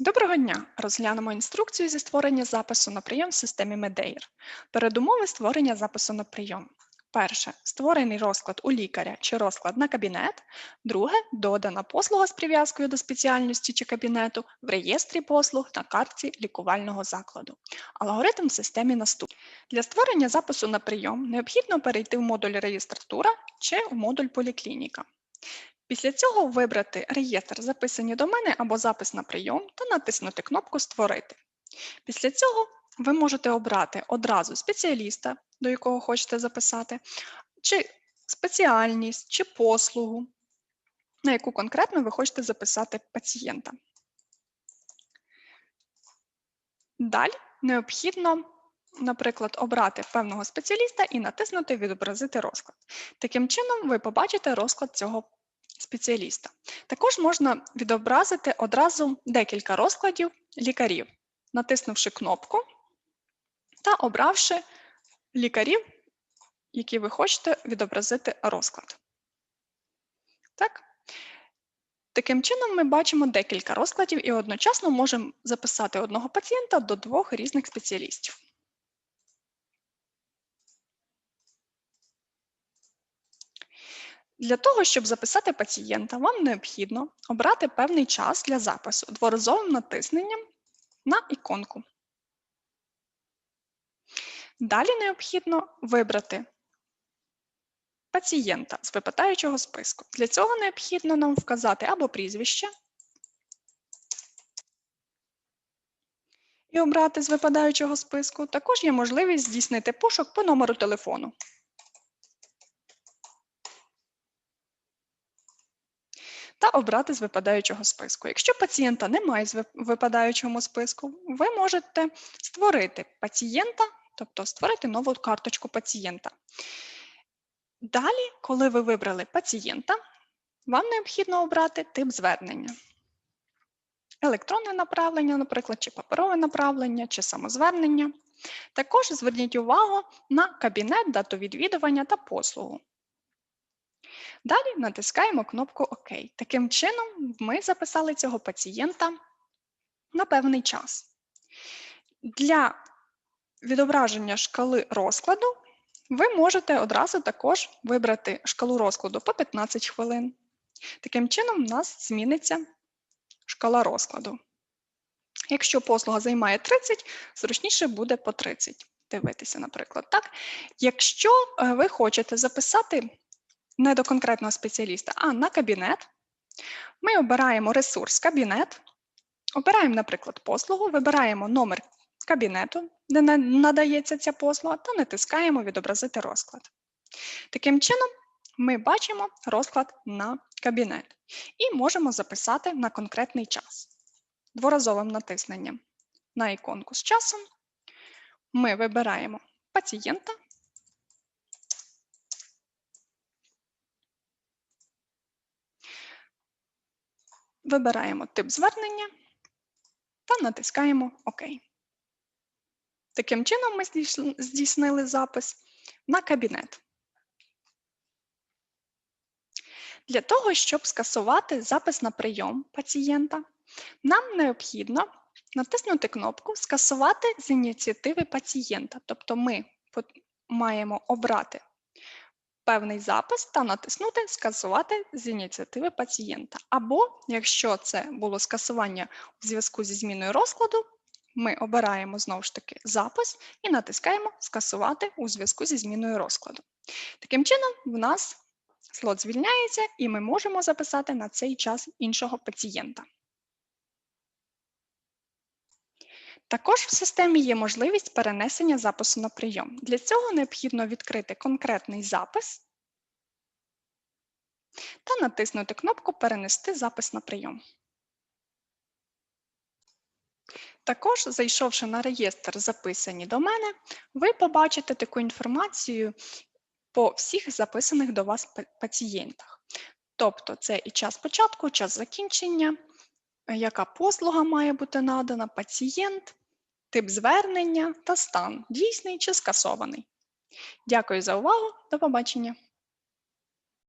Доброго дня! Розглянемо інструкцію зі створення запису на прийом в системі Medeir. Передумови створення запису на прийом. Перше створений розклад у лікаря чи розклад на кабінет. Друге додана послуга з прив'язкою до спеціальності чи кабінету в реєстрі послуг на картці лікувального закладу. Алгоритм в системі наступний. Для створення запису на прийом необхідно перейти в модуль реєстратура чи в модуль поліклініка. Після цього вибрати реєстр записані до мене або запис на прийом та натиснути кнопку Створити. Після цього ви можете обрати одразу спеціаліста, до якого хочете записати, чи спеціальність, чи послугу, на яку конкретно ви хочете записати пацієнта. Далі необхідно, наприклад, обрати певного спеціаліста і натиснути Відобразити розклад. Таким чином, ви побачите розклад цього спеціаліста. Також можна відобразити одразу декілька розкладів лікарів, натиснувши кнопку та обравши лікарів, які ви хочете відобразити розклад. Так? Таким чином, ми бачимо декілька розкладів і одночасно можемо записати одного пацієнта до двох різних спеціалістів. Для того, щоб записати пацієнта, вам необхідно обрати певний час для запису дворазовим натисненням на іконку. Далі необхідно вибрати пацієнта з випадаючого списку. Для цього необхідно нам вказати або прізвище і обрати з випадаючого списку. Також є можливість здійснити пошук по номеру телефону. Та обрати з випадаючого списку. Якщо пацієнта немає з випадаючого списку, ви можете створити пацієнта, тобто створити нову карточку пацієнта. Далі, коли ви вибрали пацієнта, вам необхідно обрати тип звернення. Електронне направлення, наприклад, чи паперове направлення, чи самозвернення. Також зверніть увагу на кабінет, дату відвідування та послугу. Далі натискаємо кнопку ОК. Таким чином, ми записали цього пацієнта на певний час. Для відображення шкали розкладу ви можете одразу також вибрати шкалу розкладу по 15 хвилин. Таким чином, у нас зміниться шкала розкладу. Якщо послуга займає 30, зручніше буде по 30 дивитися, наприклад. Так? Якщо е, ви хочете записати не до конкретного спеціаліста, а на кабінет. Ми обираємо ресурс кабінет, обираємо, наприклад, послугу, вибираємо номер кабінету, де надається ця послуга, та натискаємо Відобразити розклад. Таким чином, ми бачимо розклад на кабінет і можемо записати на конкретний час. Дворазовим натисненням на іконку з часом ми вибираємо пацієнта Вибираємо тип звернення та натискаємо ОК. Таким чином, ми здійснили запис на кабінет. Для того, щоб скасувати запис на прийом пацієнта, нам необхідно натиснути кнопку Скасувати з ініціативи пацієнта. Тобто ми маємо обрати певний запис та натиснути Скасувати з ініціативи пацієнта. Або, якщо це було скасування у зв'язку зі зміною розкладу, ми обираємо знову ж таки запис і натискаємо Скасувати у зв'язку зі зміною розкладу. Таким чином, в нас слот звільняється, і ми можемо записати на цей час іншого пацієнта. Також в системі є можливість перенесення запису на прийом. Для цього необхідно відкрити конкретний запис та натиснути кнопку Перенести запис на прийом. Також, зайшовши на реєстр Записані до мене, ви побачите таку інформацію по всіх записаних до вас пацієнтах. Тобто це і час початку, час закінчення, яка послуга має бути надана, пацієнт, тип звернення та стан дійсний чи скасований. Дякую за увагу. До побачення!